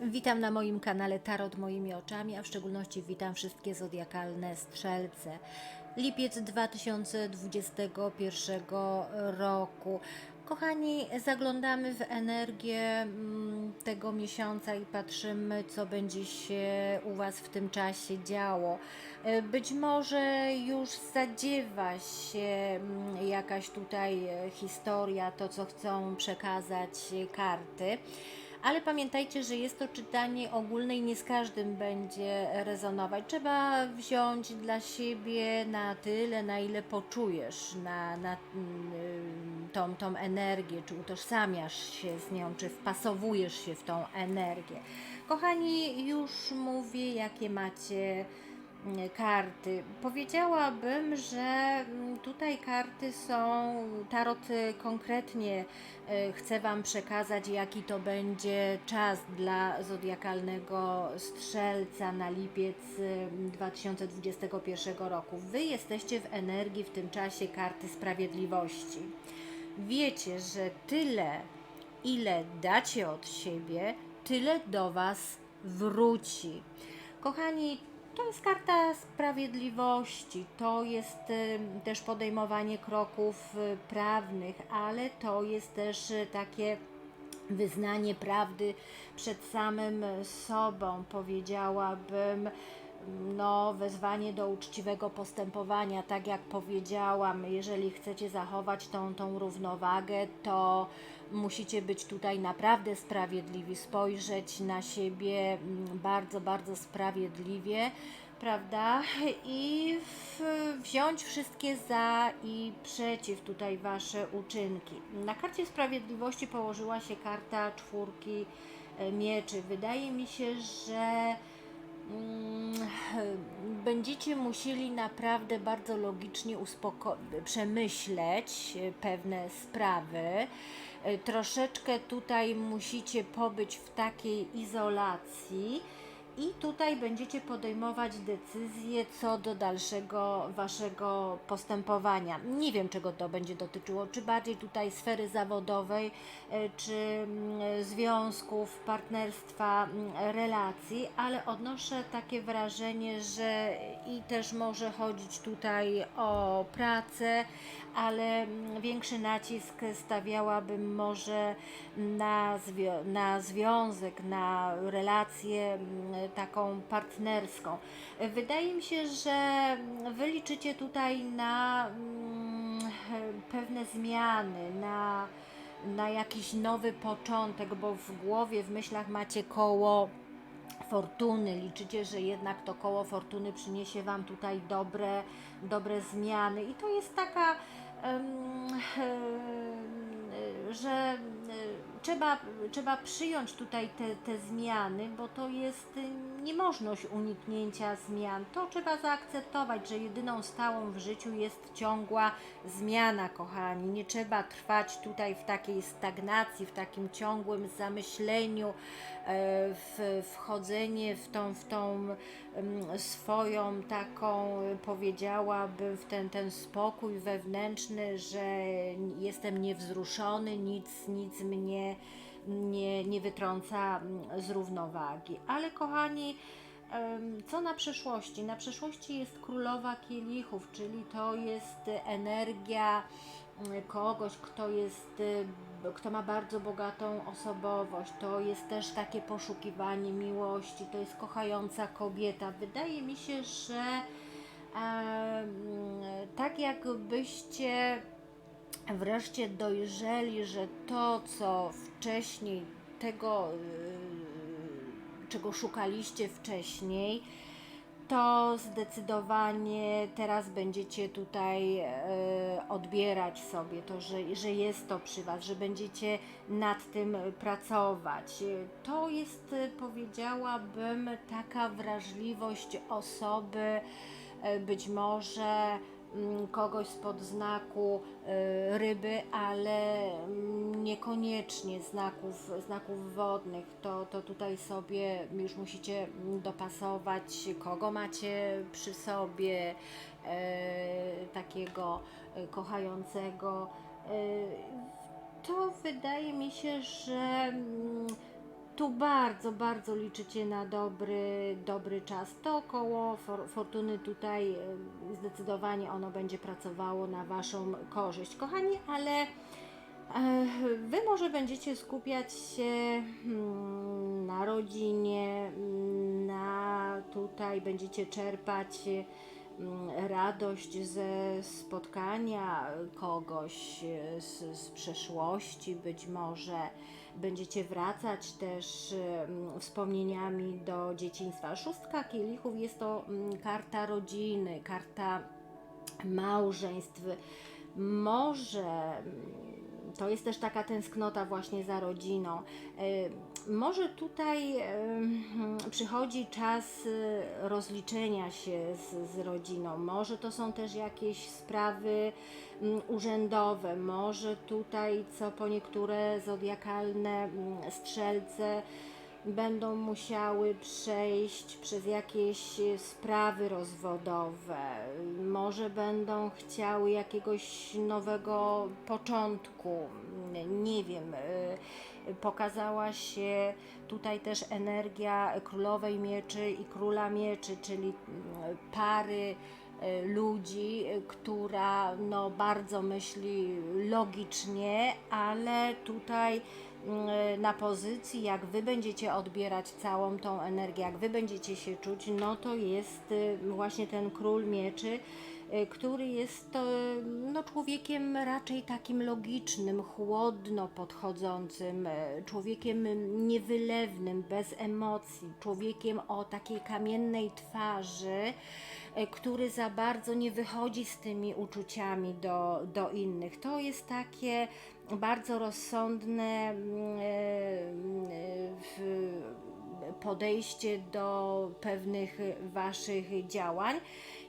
Witam na moim kanale Tarot moimi oczami, a w szczególności witam wszystkie zodiakalne strzelce. Lipiec 2021 roku. Kochani, zaglądamy w energię mm, tego miesiąca i patrzymy, co będzie się u Was w tym czasie działo. E, Być może już zadziewa się mm, jakaś tutaj e, historia, to co chcą przekazać e, karty. Ale pamiętajcie, że jest to czytanie ogólne i nie z każdym będzie rezonować. Trzeba wziąć dla siebie na tyle, na ile poczujesz na, na mm, tą, tą energię, czy utożsamiasz się z nią, czy wpasowujesz się w tą energię. Kochani, już mówię, jakie macie karty. Powiedziałabym, że mm, tutaj karty są, tarot konkretnie y, chce Wam przekazać, jaki to będzie czas dla zodiakalnego strzelca na lipiec y, 2021 roku. Wy jesteście w energii w tym czasie karty sprawiedliwości. Wiecie, że tyle, ile dacie od siebie, tyle do Was wróci. Kochani, to jest karta sprawiedliwości, to jest y, też podejmowanie kroków y, prawnych, ale to jest też y, takie wyznanie prawdy przed samym sobą, powiedziałabym. No, wezwanie do uczciwego postępowania, tak jak powiedziałam, jeżeli chcecie zachować tą, tą równowagę, to musicie być tutaj naprawdę sprawiedliwi, spojrzeć na siebie mm, bardzo, bardzo sprawiedliwie, prawda? I w, wziąć wszystkie za i przeciw tutaj wasze uczynki. Na karcie sprawiedliwości położyła się karta czwórki e, mieczy. Wydaje mi się, że będziecie musieli naprawdę bardzo logicznie przemyśleć e, pewne sprawy. E, Troszeczkę tutaj musicie pobyć w takiej izolacji i tutaj będziecie podejmować decyzje co do dalszego waszego postępowania. Nie wiem, czego to będzie dotyczyło, czy bardziej tutaj sfery zawodowej, e, czy mm, związków, partnerstwa, mm, relacji, ale odnoszę takie wrażenie, że i też może chodzić tutaj o pracę, ale większy nacisk stawiałabym może na, zwią- na związek, na relację mm, taką partnerską. Wydaje mi się, że wy liczycie tutaj na mm, pewne zmiany, na, na jakiś nowy początek, bo w głowie, w myślach macie koło fortuny. Liczycie, że jednak to koło fortuny przyniesie Wam tutaj dobre, dobre zmiany. I to jest taka, że trzeba, trzeba przyjąć tutaj te, te zmiany, bo to jest y, niemożność uniknięcia zmian. To trzeba zaakceptować, że jedyną stałą w życiu jest ciągła zmiana, kochani. Nie trzeba trwać tutaj w takiej stagnacji, w takim ciągłym zamyśleniu, e, w wchodzenie w tą, w tą em, swoją taką, y, powiedziałabym, w ten, ten spokój wewnętrzny, że jestem niewzruszony, nic, nic mnie nie, nie wytrąca mm, z równowagi. Ale kochani, co na przyszłości? Na przyszłości jest królowa kielichów, czyli to jest energia mm, kogoś, kto jest, y, kto ma bardzo bogatą osobowość. To jest też takie poszukiwanie miłości, to jest kochająca kobieta. Wydaje mi się, że em, tak jakbyście wreszcie dojrzeli, że to, co wcześniej, tego, yy, czego szukaliście wcześniej, to zdecydowanie teraz będziecie tutaj e, odbierać sobie to, że, że jest to przy Was, że będziecie nad tym pracować. To jest, e, powiedziałabym, taka wrażliwość osoby, e, być może kogoś spod znaku e, ryby, ale mm, niekoniecznie znaków, znaków wodnych. To, to tutaj sobie już musicie mm, dopasować, kogo macie przy sobie, e, takiego e, kochającego. To wydaje mi się, że mm, tu bardzo, bardzo liczycie na dobry, dobry czas. To koło for, fortuny tutaj zdecydowanie ono będzie pracowało na Waszą korzyść. Kochani, ale e, Wy może będziecie skupiać się mm, na rodzinie, mm, na tutaj będziecie czerpać mm, radość ze spotkania kogoś e, z, z przeszłości, być może będziecie wracać też wspomnieniami do dzieciństwa. Szóstka kielichów jest to mm, karta rodziny, karta małżeństw. Może mm, to jest też taka tęsknota właśnie za rodziną. E, Może tutaj e, przychodzi czas e, rozliczenia się z, z rodziną. Może to są też jakieś sprawy urzędowe. Może tutaj, co po niektóre zodiakalne strzelce będą musiały przejść przez jakieś sprawy rozwodowe, może będą chciały jakiegoś nowego początku, nie wiem. Pokazała się tutaj też energia królowej mieczy i króla mieczy, czyli pary ludzi, e, która no, bardzo myśli logicznie, ale tutaj mm, na pozycji, jak wy będziecie odbierać całą tą energię, jak wy będziecie się czuć, no to jest y, właśnie ten król mieczy, y, który jest y, no, człowiekiem raczej takim logicznym, chłodno podchodzącym, y, człowiekiem niewylewnym, bez emocji, człowiekiem o takiej kamiennej twarzy, y, który za bardzo nie wychodzi z tymi uczuciami do, do innych. To jest takie bardzo rozsądne mm, podejście do pewnych waszych działań.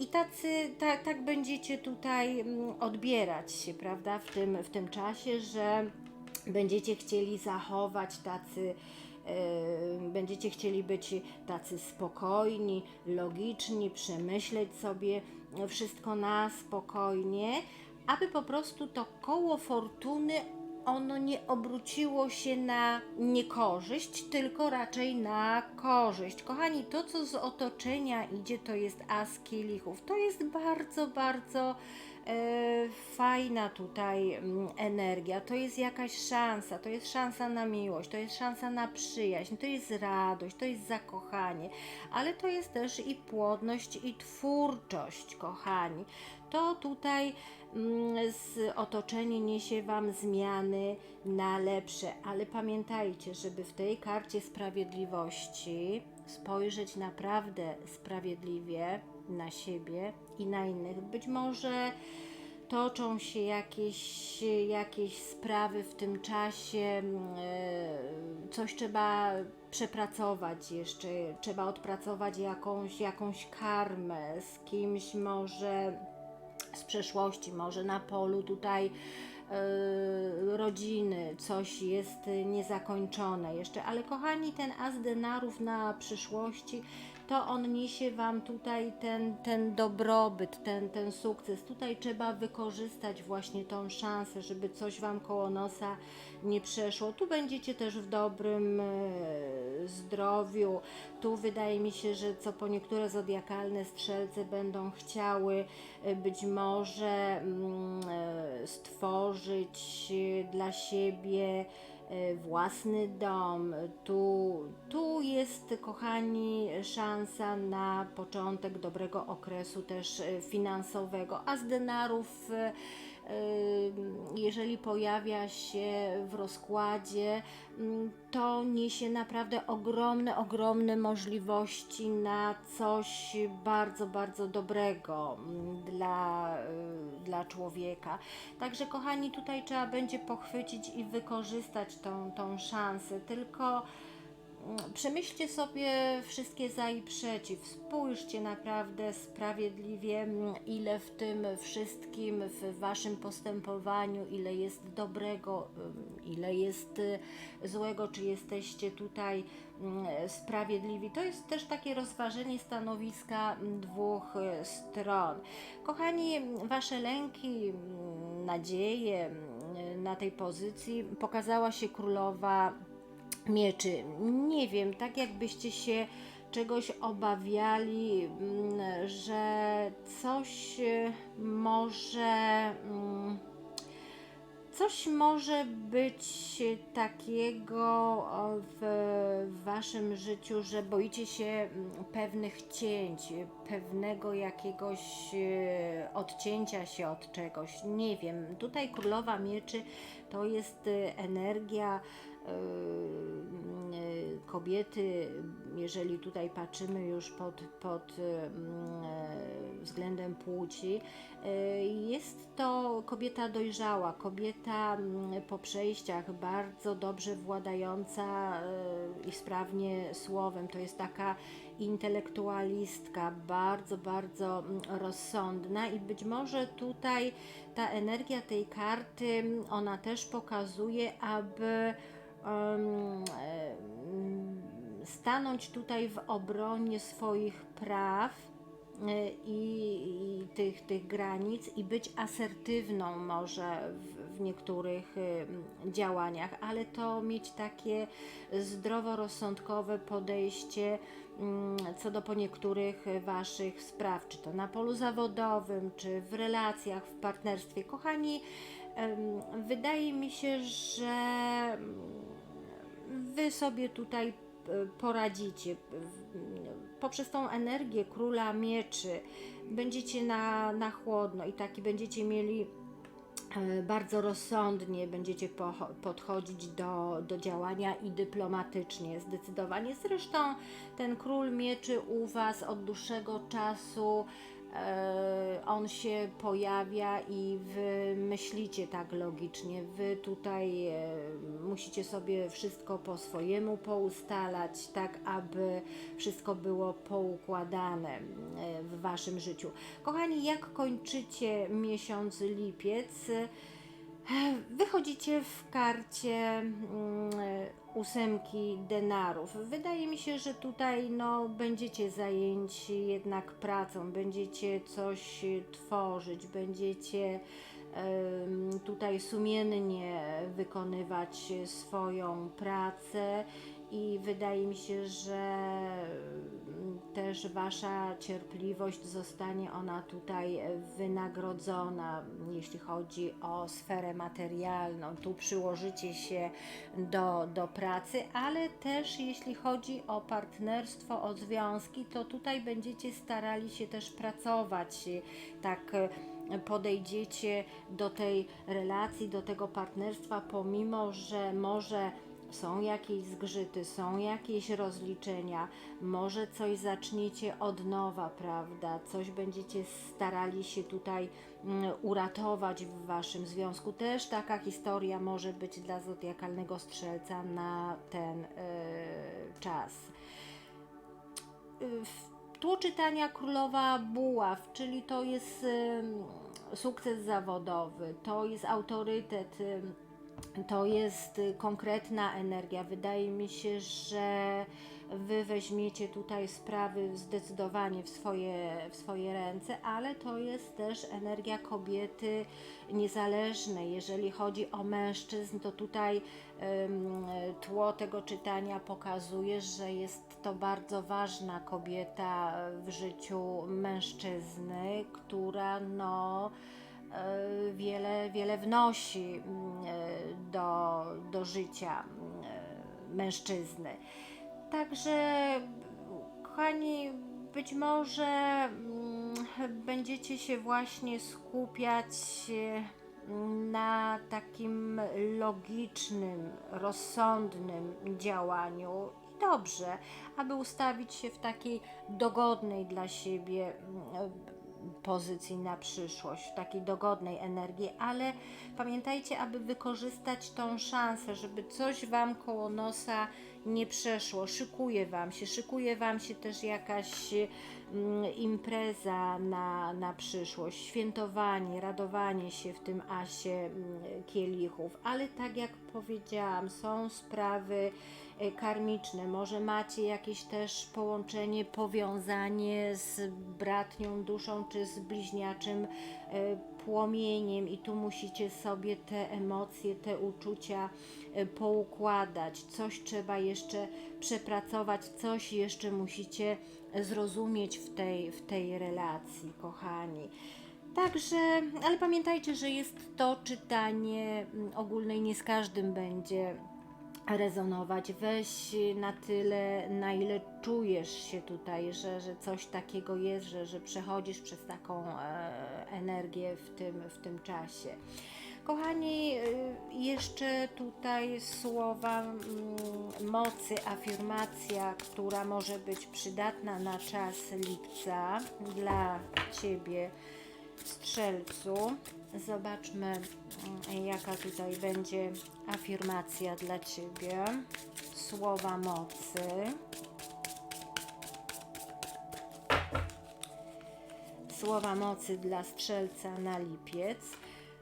I tacy, ta, tak będziecie tutaj mm, odbierać się, prawda, w tym, w tym czasie, że będziecie chcieli zachować tacy, e, będziecie chcieli być tacy spokojni, logiczni, przemyśleć sobie wszystko na spokojnie, aby po prostu to koło fortuny ono nie obróciło się na niekorzyść, tylko raczej na korzyść. Kochani, to co z otoczenia idzie, to jest as kielichów. To jest bardzo, bardzo e, fajna tutaj mm, energia. To jest jakaś szansa, to jest szansa na miłość, to jest szansa na przyjaźń, to jest radość, to jest zakochanie, ale to jest też i płodność i twórczość, kochani. To tutaj z otoczenie niesie Wam zmiany na lepsze, ale pamiętajcie, żeby w tej karcie sprawiedliwości spojrzeć naprawdę sprawiedliwie na siebie i na innych. Być może toczą się jakieś, jakieś sprawy w tym czasie, mm, e, coś trzeba przepracować jeszcze, trzeba odpracować jakąś, jakąś karmę z kimś może z przeszłości, może na polu tutaj e, rodziny coś jest niezakończone jeszcze, ale kochani, ten as denarów na przyszłości, to on niesie Wam tutaj ten, ten dobrobyt, ten, ten sukces. Tutaj trzeba wykorzystać właśnie tą szansę, żeby coś Wam koło nosa nie przeszło. Tu będziecie też w dobrym e, zdrowiu. Tu wydaje mi się, że co po niektóre zodiakalne strzelce będą chciały e, być może mm, e, stworzyć dla siebie własny dom. Tu, tu jest, kochani, szansa na początek dobrego okresu też e, finansowego, a z denarów. Jeżeli pojawia się w rozkładzie, to niesie naprawdę ogromne, ogromne możliwości na coś bardzo, bardzo dobrego dla, y, dla człowieka. Także, kochani, tutaj trzeba będzie pochwycić i wykorzystać tą, tą szansę. Tylko Przemyślcie sobie wszystkie za i przeciw. Spójrzcie naprawdę sprawiedliwie, mm, ile w tym wszystkim, w waszym postępowaniu, ile jest dobrego, ym, ile jest y, złego, czy jesteście tutaj mm, sprawiedliwi. To jest też takie rozważenie stanowiska mm, dwóch y, stron. Kochani, mm, wasze lęki, mm, nadzieje mm, na tej pozycji pokazała się królowa mieczy. Nie wiem, tak jakbyście się czegoś obawiali, mm, że coś e, może. mm, Coś może być takiego w waszym życiu, że boicie się mm, pewnych cięć, pewnego jakiegoś e, odcięcia się od czegoś. Nie wiem. Tutaj Królowa Mieczy to jest e, energia kobiety, jeżeli tutaj patrzymy już pod, pod mm, e, względem płci, jest to kobieta dojrzała, kobieta mm, po przejściach bardzo dobrze władająca i sprawnie słowem. To jest taka intelektualistka, bardzo, bardzo mm, rozsądna i być może tutaj ta energia tej karty, ona też pokazuje, aby mm, stanąć tutaj w obronie swoich praw e, i, tych, tych granic i być asertywną może w, w niektórych działaniach, ale to mieć takie zdroworozsądkowe podejście mm, co do po niektórych Waszych spraw, czy to na polu zawodowym, czy w relacjach, w partnerstwie. Kochani, wydaje mi się, że mm, Wy sobie tutaj e, poradzicie. Poprzez tą energię króla mieczy będziecie na, na chłodno i taki będziecie mieli e, bardzo rozsądnie będziecie podchodzić do, do działania i dyplomatycznie, zdecydowanie. Zresztą ten król mieczy u Was od dłuższego czasu. E, On się pojawia i wy myślicie tak logicznie. Wy tutaj e, musicie sobie wszystko po swojemu poustalać, tak aby wszystko było poukładane e, w Waszym życiu. Kochani, jak kończycie miesiąc lipiec? E, Wychodzicie w karcie mm, ósemki denarów. Wydaje mi się, że tutaj no, będziecie zajęci jednak pracą, będziecie coś tworzyć, będziecie tutaj sumiennie wykonywać swoją pracę i wydaje mi się, że mm, też Wasza cierpliwość zostanie ona tutaj wynagrodzona, jeśli chodzi o sferę materialną. Tu przyłożycie się do, do pracy, ale też jeśli chodzi o partnerstwo, o związki, to tutaj będziecie starali się też pracować tak podejdziecie do tej relacji, do tego partnerstwa, pomimo że może są jakieś zgrzyty, są jakieś rozliczenia, może coś zaczniecie od nowa, prawda? Coś będziecie starali się tutaj mm, uratować w waszym związku. Też taka historia może być dla zodiakalnego strzelca na ten y, czas. Tło czytania królowa buław, czyli to jest sukces zawodowy, to jest autorytet, to jest y, konkretna energia. Wydaje mi się, że Wy weźmiecie tutaj sprawy zdecydowanie w swoje, w swoje ręce, ale to jest też energia kobiety niezależnej. Jeżeli chodzi o mężczyzn, to tutaj tło tego czytania pokazuje, że jest to bardzo ważna kobieta w życiu mężczyzny, która no wiele, wiele wnosi mm, e, do, do życia mm, e, mężczyzny. Także, kochani, być może mm, będziecie się właśnie skupiać e, na takim logicznym, rozsądnym działaniu. I dobrze, aby ustawić się w takiej dogodnej dla siebie pozycji na przyszłość, w takiej dogodnej energii, ale pamiętajcie, aby wykorzystać tą szansę, żeby coś Wam koło nosa nie przeszło. Szykuje Wam się, szykuje Wam się też jakaś impreza na, na przyszłość, świętowanie, radowanie się w tym asie mm, kielichów, ale tak jak powiedziałam, są sprawy e, karmiczne. Może macie jakieś też połączenie, powiązanie z bratnią duszą czy z bliźniaczym e, płomieniem, i tu musicie sobie te emocje, te uczucia e, poukładać. Coś trzeba jeszcze przepracować, coś jeszcze musicie zrozumieć w tej, w tej relacji, kochani. Także, ale pamiętajcie, że jest to czytanie mm, ogólne i nie z każdym będzie rezonować. Weź na tyle, na ile czujesz się tutaj, że, że coś takiego jest, że, że przechodzisz przez taką e, energię w tym, w tym czasie. Kochani, y, jeszcze tutaj słowa mm, mocy, afirmacja, która może być przydatna na czas lipca dla Ciebie, strzelcu. Zobaczmy, mm, jaka tutaj będzie afirmacja dla Ciebie. Słowa mocy. Słowa mocy dla strzelca na lipiec.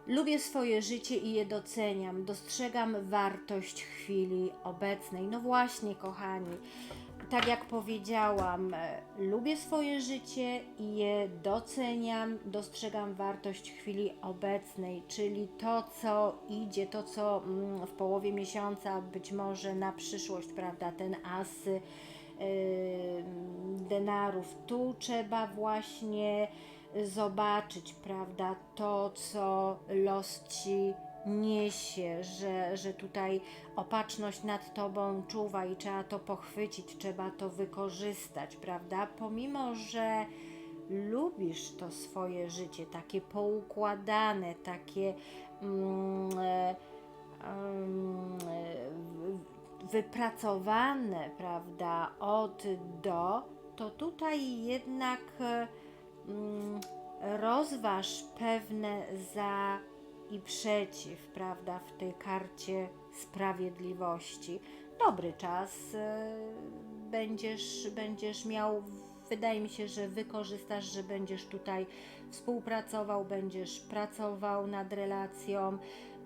Lubię swoje życie i je doceniam. Dostrzegam wartość chwili obecnej. No właśnie, kochani, tak jak powiedziałam, e, lubię swoje życie i je doceniam. Dostrzegam wartość chwili obecnej, czyli to, co idzie, to, co mm, w połowie miesiąca, być może na przyszłość, prawda, ten as yy, denarów. Tu trzeba właśnie zobaczyć, prawda, to, co los ci niesie, że, że tutaj opatrzność nad tobą czuwa i trzeba to pochwycić, trzeba to wykorzystać, prawda? Pomimo, że lubisz to swoje życie, takie poukładane, takie mm, e, mm, e, wypracowane, prawda, od do, to tutaj jednak mm, rozważ pewne za i przeciw, prawda, w tej karcie sprawiedliwości. Dobry czas e, będziesz, będziesz miał. Wydaje mi się, że wykorzystasz, że będziesz tutaj współpracował, będziesz pracował nad relacją,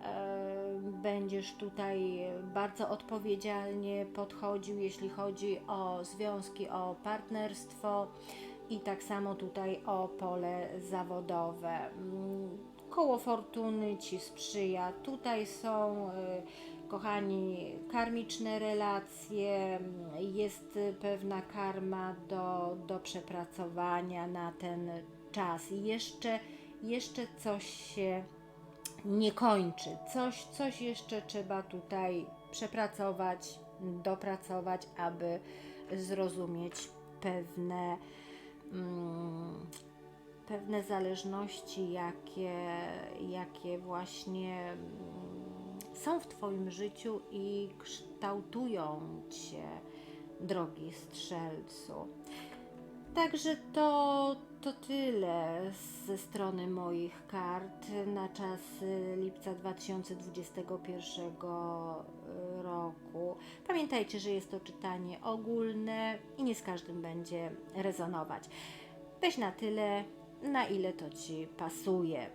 e, będziesz tutaj bardzo odpowiedzialnie podchodził, jeśli chodzi o związki, o partnerstwo i tak samo tutaj o pole zawodowe. Koło fortuny ci sprzyja. Tutaj są, y, kochani, karmiczne relacje, jest pewna karma do, do przepracowania na ten czas. I jeszcze, jeszcze coś się nie kończy. Coś, coś jeszcze trzeba tutaj przepracować, dopracować, aby zrozumieć pewne. Mm, pewne zależności, jakie, jakie właśnie mm, są w Twoim życiu i kształtują Cię, drogi strzelcu. Także to, to tyle ze strony moich kart na czas lipca 2021 roku. Pamiętajcie, że jest to czytanie ogólne i nie z każdym będzie rezonować. Weź na tyle, na ile to Ci pasuje.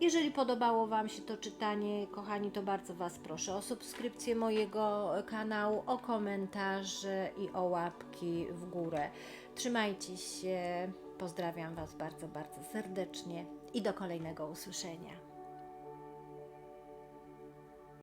Jeżeli podobało Wam się to czytanie, kochani, to bardzo Was proszę o subskrypcję mojego kanału, o komentarze i o łapki w górę. Trzymajcie się, pozdrawiam Was bardzo, bardzo serdecznie i do kolejnego usłyszenia.